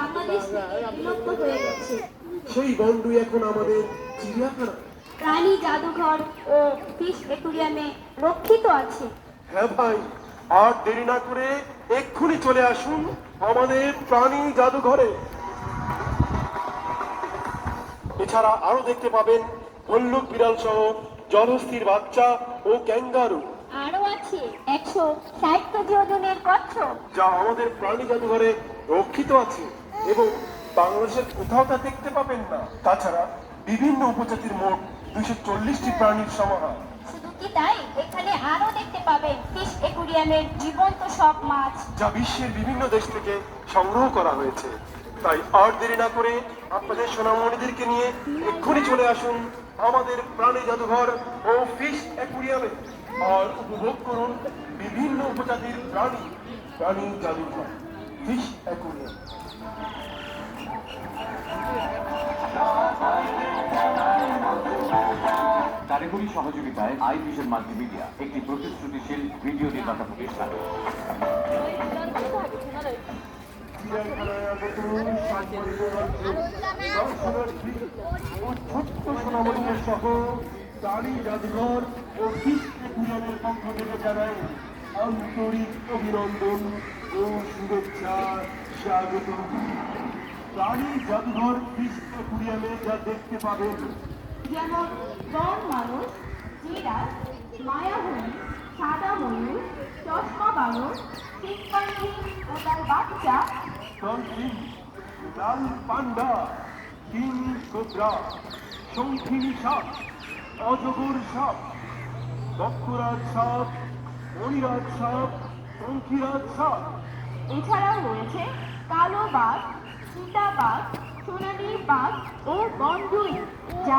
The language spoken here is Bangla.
বাংলাদেশ বিলুপ্ত হয়ে গেছে। সেই গন্ডুই এখন আমাদের চিড়িয়াখানা। প্রাণী জাদুঘর ও ফিশ অ্যাকুরিয়ামে রক্ষিত আছে। হ্যাঁ ভাই আর দেরি না করে এক্ষুনি চলে আসুন আমাদের প্রাণী জাদুঘরে। এছাড়া আরও দেখতে পাবেন ভল্লুক বিড়াল সহ জলস্থির বাচ্চা ও ক্যাঙ্গারু। আরও আছে একশো ষাট কেজি ওজনের কচ্ছপ। যা আমাদের প্রাণী জাদুঘরে রক্ষিত আছে। এবং বাংলাদেশের কোথাও তা দেখতে পাবেন না। তাছাড়া বিভিন্ন উপজাতির মোট দুইশো চল্লিশটি প্রাণীর সমাহার। শুধু কি তাই? এখানে আরও দেখতে পাবেন ফিশ অ্যাকুরিয়ামের জীবন্ত সব মাছ। যা বিশ্বের বিভিন্ন দেশ থেকে সংগ্রহ করা হয়েছে। তাই আর দেরি না করে আপনাদের সোনামণিদেরকে নিয়ে এক্ষুনি চলে আসুন আমাদের প্রাণী জাদুঘর ও ফিশ অ্যাকুরিয়ামে আর উপভোগ করুন বিভিন্ন উপজাতির প্রাণী প্রাণী জাদুঘর। ফিশ অ্যাকুরিয়াম কারিগরি সহযোগিতায় আই ভিশন মাল্টিমিডিয়া, একটি প্রতিশ্রুতিশীল ভিডিও নির্মাতা প্রতিষ্ঠান। ছোট্ট সোনামণিদের সহ প্রাণী জাদুঘর ও ফিশ অ্যাকুরিয়ামের পক্ষ থেকে জানাই আন্তরিক অভিনন্দন ও শুভেচ্ছা স্বাগত প্রাণী জাদুঘর ফিশ অ্যাকুরিয়ামে যা দেখতে পাবেন। যেমন বন মানুষ জিরাফ মায়াবনী সাদা ময়ূর চশমা বানর চিৎপাখি ও তার বাচ্চা। ডলফিন লাল পান্ডা কিং কোবরা শঙ্খিনী সাপ অজগর সাপ বক্ষরাজ সাপ মণিরাজ সাপ শঙ্খিরাজ সাপ এছাড়াও রয়েছে কালো বাঘ চিতা বাঘ, সোনালী বাঘ ও বনজুই, যা